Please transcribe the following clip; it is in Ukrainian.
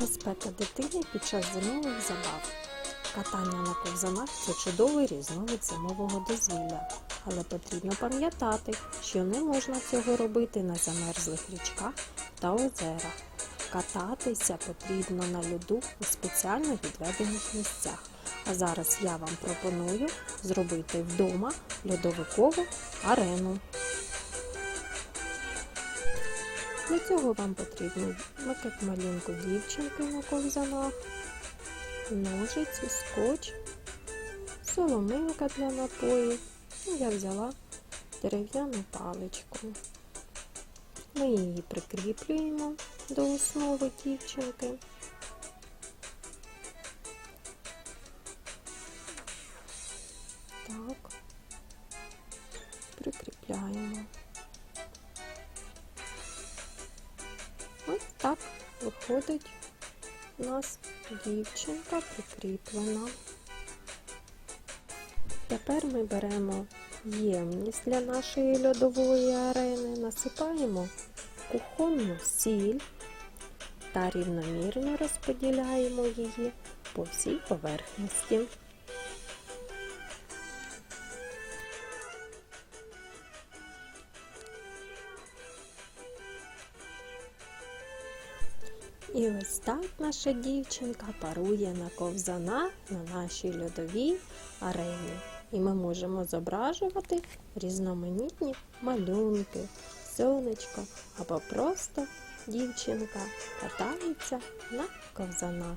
Безпека дитини під час зимових забав. Катання на ковзанах це чудовий різновид зимового дозвілля. Але потрібно пам'ятати, що не можна цього робити на замерзлих річках та озерах. Кататися потрібно на льоду у спеціально відведених місцях. А зараз я вам пропоную зробити вдома льодовикову арену. Для цього вам потрібно макет малюнку дівчинки на ковзанах, ножиці, скотч, соломинка для напоїв. І я взяла дерев'яну паличку. Ми її прикріплюємо до основи дівчинки. Так, прикріпляємо. Так виходить у нас дівчинка прикріплена. Тепер ми беремо ємність для нашої льодової арени, насипаємо кухонну сіль та рівномірно розподіляємо її по всій поверхності. І ось так наша дівчинка парує на ковзана на нашій льодовій арені. І ми можемо зображувати різноманітні малюнки, сонечко або просто дівчинка катається на ковзанах.